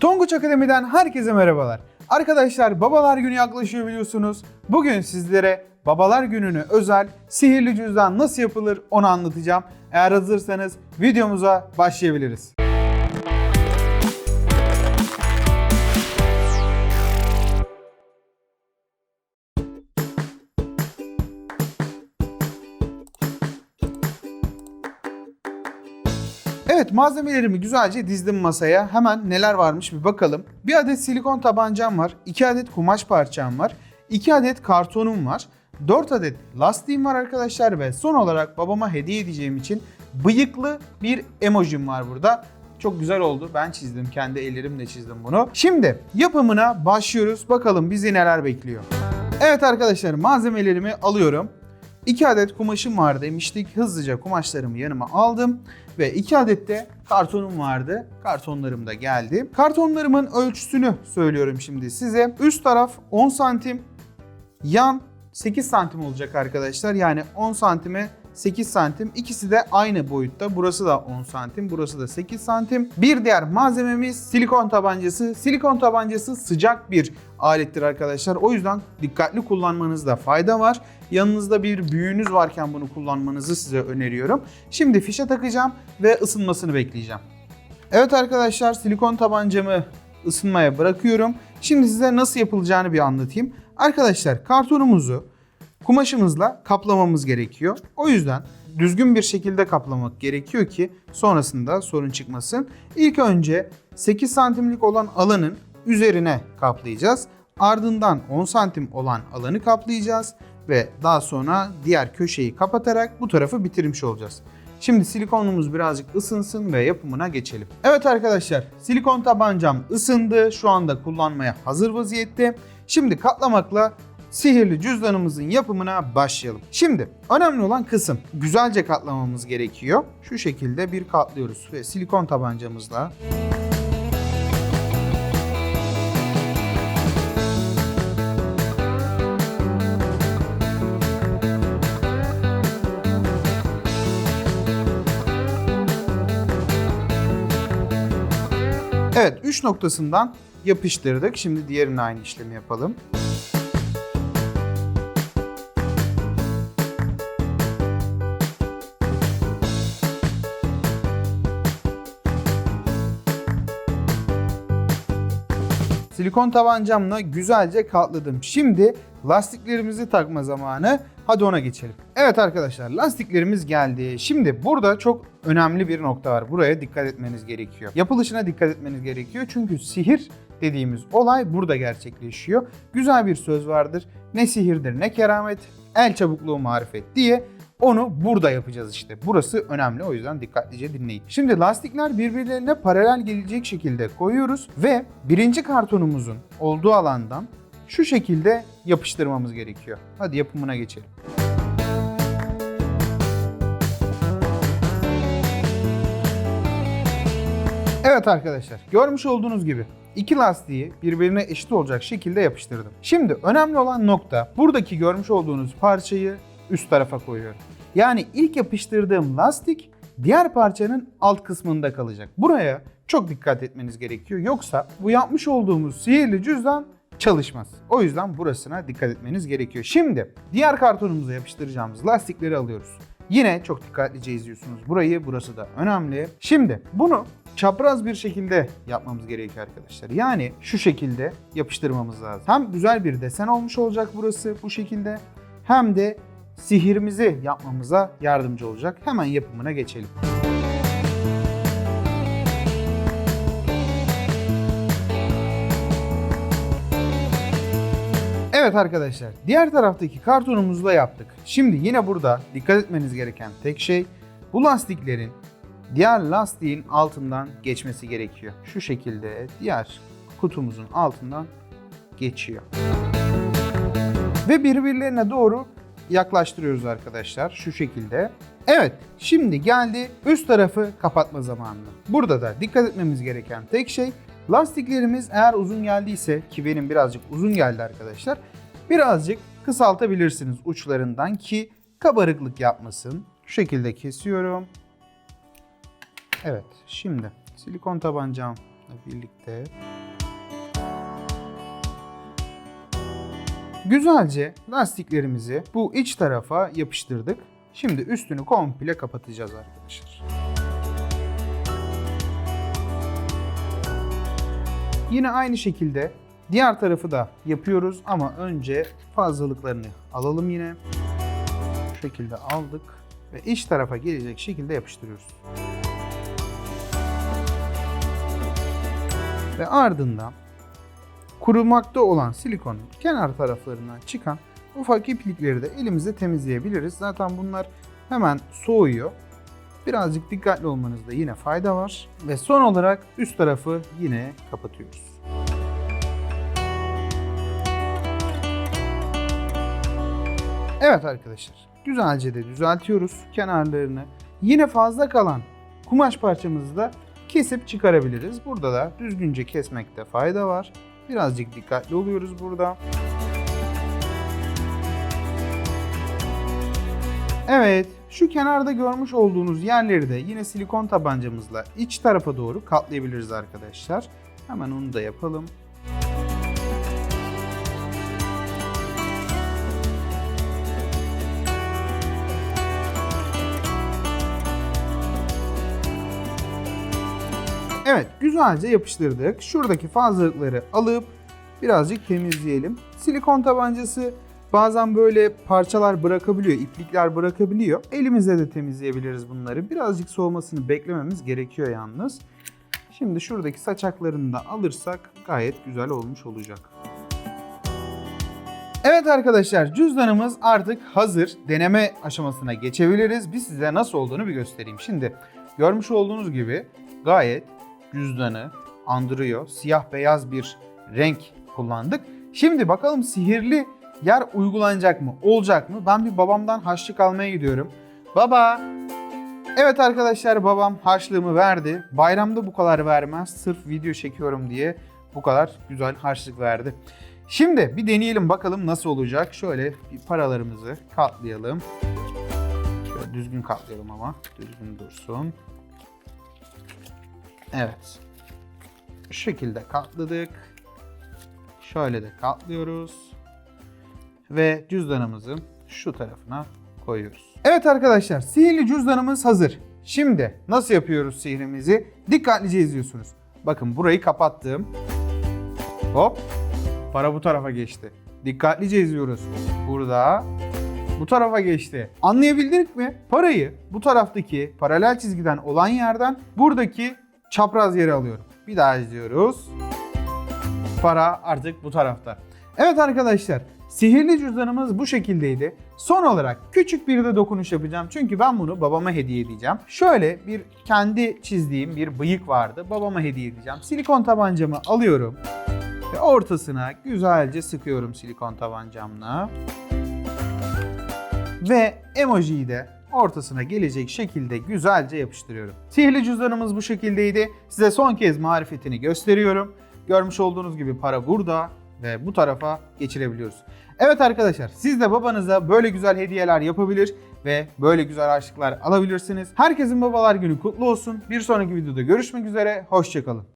Tonguç Akademi'den herkese merhabalar. Arkadaşlar babalar günü yaklaşıyor biliyorsunuz. Bugün sizlere babalar gününe özel sihirli cüzdan nasıl yapılır onu anlatacağım. Eğer hazırsanız videomuza başlayabiliriz. Evet malzemelerimi güzelce dizdim masaya. Hemen neler varmış bir bakalım. Bir adet silikon tabancam var. 2 adet kumaş parçam var. 2 adet kartonum var. 4 adet lastiğim var arkadaşlar ve son olarak babama hediye edeceğim için bıyıklı bir emojim var burada. Çok güzel oldu. Ben çizdim. Kendi ellerimle çizdim bunu. Şimdi yapımına başlıyoruz. Bakalım bizi neler bekliyor. Evet arkadaşlar malzemelerimi alıyorum. 2 adet kumaşım var demiştik. Hızlıca kumaşlarımı yanıma aldım. Ve 2 adet de kartonum vardı. Kartonlarım da geldi. Kartonlarımın ölçüsünü söylüyorum şimdi size. Üst taraf 10 santim. Yan 8 santim olacak arkadaşlar. Yani 10 santime 8 santim. İkisi de aynı boyutta. Burası da 10 santim, burası da 8 santim. Bir diğer malzememiz silikon tabancası. Silikon tabancası sıcak bir alettir arkadaşlar. O yüzden dikkatli kullanmanızda fayda var. Yanınızda bir büyüğünüz varken bunu kullanmanızı size öneriyorum. Şimdi fişe takacağım ve ısınmasını bekleyeceğim. Evet arkadaşlar silikon tabancamı ısınmaya bırakıyorum. Şimdi size nasıl yapılacağını bir anlatayım. Arkadaşlar kartonumuzu kumaşımızla kaplamamız gerekiyor. O yüzden düzgün bir şekilde kaplamak gerekiyor ki sonrasında sorun çıkmasın. İlk önce 8 santimlik olan alanın üzerine kaplayacağız. Ardından 10 santim olan alanı kaplayacağız ve daha sonra diğer köşeyi kapatarak bu tarafı bitirmiş olacağız. Şimdi silikonumuz birazcık ısınsın ve yapımına geçelim. Evet arkadaşlar silikon tabancam ısındı. Şu anda kullanmaya hazır vaziyette. Şimdi katlamakla sihirli cüzdanımızın yapımına başlayalım. Şimdi önemli olan kısım güzelce katlamamız gerekiyor. Şu şekilde bir katlıyoruz ve silikon tabancamızla Evet 3 noktasından yapıştırdık. Şimdi diğerine aynı işlemi yapalım. Silikon tabancamla güzelce katladım. Şimdi lastiklerimizi takma zamanı. Hadi ona geçelim. Evet arkadaşlar lastiklerimiz geldi. Şimdi burada çok önemli bir nokta var. Buraya dikkat etmeniz gerekiyor. Yapılışına dikkat etmeniz gerekiyor. Çünkü sihir dediğimiz olay burada gerçekleşiyor. Güzel bir söz vardır. Ne sihirdir ne keramet, el çabukluğu marifet diye onu burada yapacağız işte. Burası önemli o yüzden dikkatlice dinleyin. Şimdi lastikler birbirlerine paralel gelecek şekilde koyuyoruz ve birinci kartonumuzun olduğu alandan şu şekilde yapıştırmamız gerekiyor. Hadi yapımına geçelim. Evet arkadaşlar görmüş olduğunuz gibi iki lastiği birbirine eşit olacak şekilde yapıştırdım. Şimdi önemli olan nokta buradaki görmüş olduğunuz parçayı üst tarafa koyuyorum. Yani ilk yapıştırdığım lastik diğer parçanın alt kısmında kalacak. Buraya çok dikkat etmeniz gerekiyor. Yoksa bu yapmış olduğumuz sihirli cüzdan çalışmaz. O yüzden burasına dikkat etmeniz gerekiyor. Şimdi diğer kartonumuza yapıştıracağımız lastikleri alıyoruz. Yine çok dikkatlice izliyorsunuz burayı. Burası da önemli. Şimdi bunu çapraz bir şekilde yapmamız gerekiyor arkadaşlar. Yani şu şekilde yapıştırmamız lazım. Hem güzel bir desen olmuş olacak burası bu şekilde hem de sihirimizi yapmamıza yardımcı olacak. Hemen yapımına geçelim. Evet arkadaşlar, diğer taraftaki kartonumuzu da yaptık. Şimdi yine burada dikkat etmeniz gereken tek şey bu lastiklerin diğer lastiğin altından geçmesi gerekiyor. Şu şekilde diğer kutumuzun altından geçiyor. Ve birbirlerine doğru yaklaştırıyoruz arkadaşlar şu şekilde. Evet şimdi geldi üst tarafı kapatma zamanı. Burada da dikkat etmemiz gereken tek şey lastiklerimiz eğer uzun geldiyse ki benim birazcık uzun geldi arkadaşlar. Birazcık kısaltabilirsiniz uçlarından ki kabarıklık yapmasın. Şu şekilde kesiyorum. Evet şimdi silikon tabancam birlikte Güzelce lastiklerimizi bu iç tarafa yapıştırdık. Şimdi üstünü komple kapatacağız arkadaşlar. Yine aynı şekilde diğer tarafı da yapıyoruz ama önce fazlalıklarını alalım yine. Bu şekilde aldık ve iç tarafa gelecek şekilde yapıştırıyoruz. Ve ardından kurumakta olan silikonun kenar taraflarından çıkan ufak iplikleri de elimizle temizleyebiliriz. Zaten bunlar hemen soğuyor. Birazcık dikkatli olmanızda yine fayda var. Ve son olarak üst tarafı yine kapatıyoruz. Evet arkadaşlar, güzelce de düzeltiyoruz kenarlarını. Yine fazla kalan kumaş parçamızı da kesip çıkarabiliriz. Burada da düzgünce kesmekte fayda var. Birazcık dikkatli oluyoruz burada. Evet, şu kenarda görmüş olduğunuz yerleri de yine silikon tabancamızla iç tarafa doğru katlayabiliriz arkadaşlar. Hemen onu da yapalım. Evet, güzelce yapıştırdık. Şuradaki fazlalıkları alıp birazcık temizleyelim. Silikon tabancası bazen böyle parçalar bırakabiliyor, iplikler bırakabiliyor. Elimizle de temizleyebiliriz bunları. Birazcık soğumasını beklememiz gerekiyor yalnız. Şimdi şuradaki saçaklarını da alırsak gayet güzel olmuş olacak. Evet arkadaşlar cüzdanımız artık hazır. Deneme aşamasına geçebiliriz. Biz size nasıl olduğunu bir göstereyim. Şimdi görmüş olduğunuz gibi gayet cüzdanı andırıyor. Siyah beyaz bir renk kullandık. Şimdi bakalım sihirli yer uygulanacak mı? Olacak mı? Ben bir babamdan harçlık almaya gidiyorum. Baba! Evet arkadaşlar babam harçlığımı verdi. Bayramda bu kadar vermez. Sırf video çekiyorum diye bu kadar güzel harçlık verdi. Şimdi bir deneyelim bakalım nasıl olacak. Şöyle bir paralarımızı katlayalım. Şöyle düzgün katlayalım ama. Düzgün dursun. Evet. Şu şekilde katladık. Şöyle de katlıyoruz. Ve cüzdanımızın şu tarafına koyuyoruz. Evet arkadaşlar sihirli cüzdanımız hazır. Şimdi nasıl yapıyoruz sihrimizi? Dikkatlice izliyorsunuz. Bakın burayı kapattım. Hop. Para bu tarafa geçti. Dikkatlice izliyoruz. Burada bu tarafa geçti. Anlayabildik mi? Parayı bu taraftaki paralel çizgiden olan yerden buradaki çapraz yere alıyorum. Bir daha izliyoruz. Para artık bu tarafta. Evet arkadaşlar sihirli cüzdanımız bu şekildeydi. Son olarak küçük bir de dokunuş yapacağım. Çünkü ben bunu babama hediye edeceğim. Şöyle bir kendi çizdiğim bir bıyık vardı. Babama hediye edeceğim. Silikon tabancamı alıyorum. Ve ortasına güzelce sıkıyorum silikon tabancamla. Ve emojiyi de ortasına gelecek şekilde güzelce yapıştırıyorum. Sihirli cüzdanımız bu şekildeydi. Size son kez marifetini gösteriyorum. Görmüş olduğunuz gibi para burada ve bu tarafa geçirebiliyoruz. Evet arkadaşlar siz de babanıza böyle güzel hediyeler yapabilir ve böyle güzel harçlıklar alabilirsiniz. Herkesin babalar günü kutlu olsun. Bir sonraki videoda görüşmek üzere. Hoşçakalın.